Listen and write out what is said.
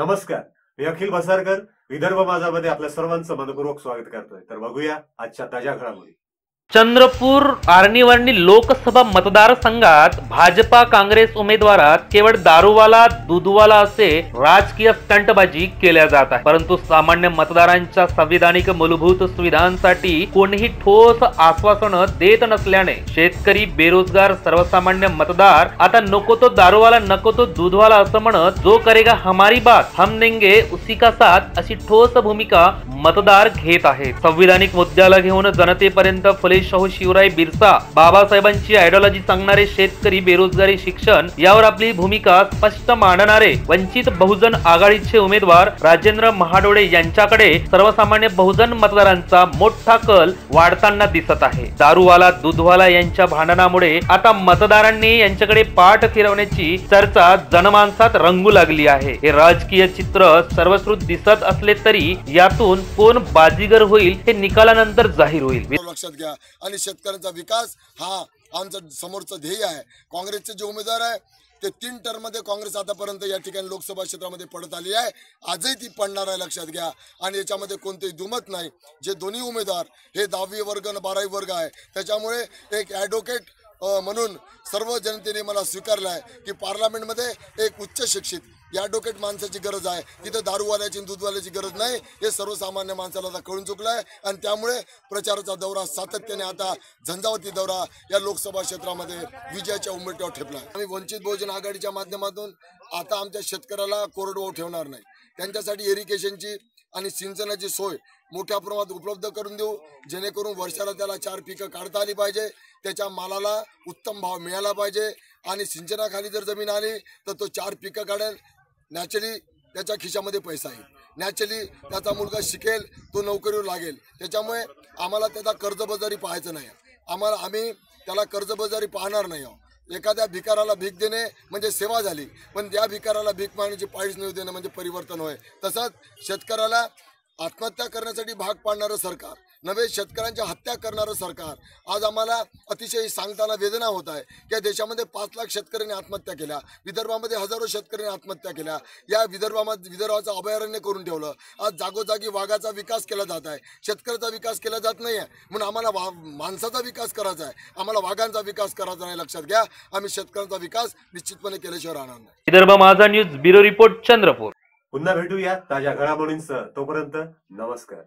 नमस्कार. मी अखिल भसारकर. विदर्भ माझामध्ये आपल्या सर्वांचं मनपूर्वक स्वागत करतोय. तर बघूया आजच्या ताज्या घडामोडी. चंद्रपूर आर्णीवर्णी लोकसभा मतदारसंघात भाजपा काँग्रेस उमेदवारात केवळ दारूवाला दुधवाला असे राजकीय स्टंटबाजी केल्या जात आहे. परंतु सामान्य मतदारांच्या संविधानिक मूलभूत सुविधांसाठी कोणीही ठोस आश्वासन देत नसल्याने शेतकरी बेरोजगार सर्वसामान्य मतदार आता नको तो दारूवाला नको तो दूधवाला असं म्हणत जो करेगा हमारी बात हम देंगे उसी का साथ अशी ठोस भूमिका मतदार घेत आहे संविधानिक मुद्द्याला घेऊन जनतेपर्यंत फुले शाहू शिवराय बिरसा बाबासाहेबांची आयडिओलॉजी सांगणारे शेतकरी बेरोजगारी शिक्षण यावर आपली भूमिका स्पष्ट मांडणारे वंचित बहुजन आघाडीचे उमेदवार राजेंद्र महाडोळे यांच्याकडे सर्वसामान्य बहुजन मतदारांचा मोठा कल वाढताना दिसत आहे. दारूवाला दूधवाला यांच्या भांडणामुळे आता मतदारांनी यांच्याकडे पाठ फिरवण्याची चर्चा जनमानसात रंगू लागली आहे. हे राजकीय चित्र सर्वश्रुत दिसत असले तरी यातून कोण बाजीगर होईल हे निकालानंतर जाहीर होईल. लक्षात घ्या. आणि विकास हा आमचं समोरचं ध्येय आहे. काँग्रेसचे जे उमेदवार आहे, ते तीन टर्म मध्ये काँग्रेस आतापर्यंत या ठिकाणी लोकसभा क्षेत्रामध्ये पडत आली आहे. आजही ती पडणार आहे लक्षात घ्या. आणि दुमत नाही. जे दोन्ही उमेदवार, हे दहावी वर्ग आणि बारावी वर्ग आहे. त्याच्यामुळे एक ॲडव्होकेट म्हणून सर्व जनतेने मला स्वीकारलं आहे की पार्लमेंटमध्ये एक उच्च शिक्षित या डोकेट माणसाची गरज आहे. तिथं दारूवाल्याची दूधवाल्याची गरज नाही. हे सर्वसामान्य माणसाला आता कळून चुकलं आहे आणि त्यामुळे प्रचाराचा दौरा सातत्याने आता झंझावती दौरा या लोकसभा क्षेत्रामध्ये विजयाच्या उमेदवार ठेपला आम्ही वंचित बहुजन आघाडीच्या माध्यमातून आता आमच्या शेतकऱ्याला कोरडवाहू ठेवणार नाही. त्यांच्यासाठी इरिगेशनची आणि सिंचनाची सोय मोठ्या प्रमाणात उपलब्ध करून देऊ. जेणेकरून वर्षाला त्याला चार पिकं काढता आली पाहिजे. त्याच्या मालाला उत्तम भाव मिळाला पाहिजे. आणि सिंचनाखाली जर जमीन आली तर तो चार पिकं काढेल. नॅचरली त्याच्या खिशामध्ये पैसा येईल. नॅचरली त्याचा मुलगा शिकेल तो नोकरीवर लागेल. त्याच्यामुळे आम्हाला त्याचा कर्जबाजारी पाहायचं नाही. आम्हाला आम्ही त्याला कर्जबाजारी पाहणार नाही आहोत. एखाद्या भिकाराला भीक देणे म्हणजे सेवा झाली. पण त्या भिकाराला भीक मागण्याची पाळीच न देणं म्हणजे परिवर्तन होय. तसंच शेतकऱ्याला आत्महत्या करण्यासाठी भाग पाडणारं सरकार नव्हे शेतकऱ्यांच्या हत्या करणारं सरकार. आज आम्हाला अतिशय सांगताना वेदना होत आहे या देशामध्ये पाच लाख शेतकऱ्यांनी आत्महत्या केल्या विदर्भामध्ये हजारो शेतकऱ्यांनी आत्महत्या केल्या या विदर्भामध्ये विदर्भाचं अभयारण्य करून ठेवलं. आज जागोजागी वाघाचा विकास केला जात आहे शेतकऱ्याचा विकास केला जात नाही आहे म्हणून आम्हाला वा माणसाचा विकास करायचा आहे. आम्हाला वाघांचा विकास करायचा नाही लक्षात घ्या. आम्ही शेतकऱ्यांचा विकास निश्चितपणे केल्याशिवाय राहणार नाही. विदर्भ माझा न्यूज ब्युरो रिपोर्ट चंद्रपूर. पुन्हा भेटूया ताज्या घडामोडींसह. तोपर्यंत नमस्कार.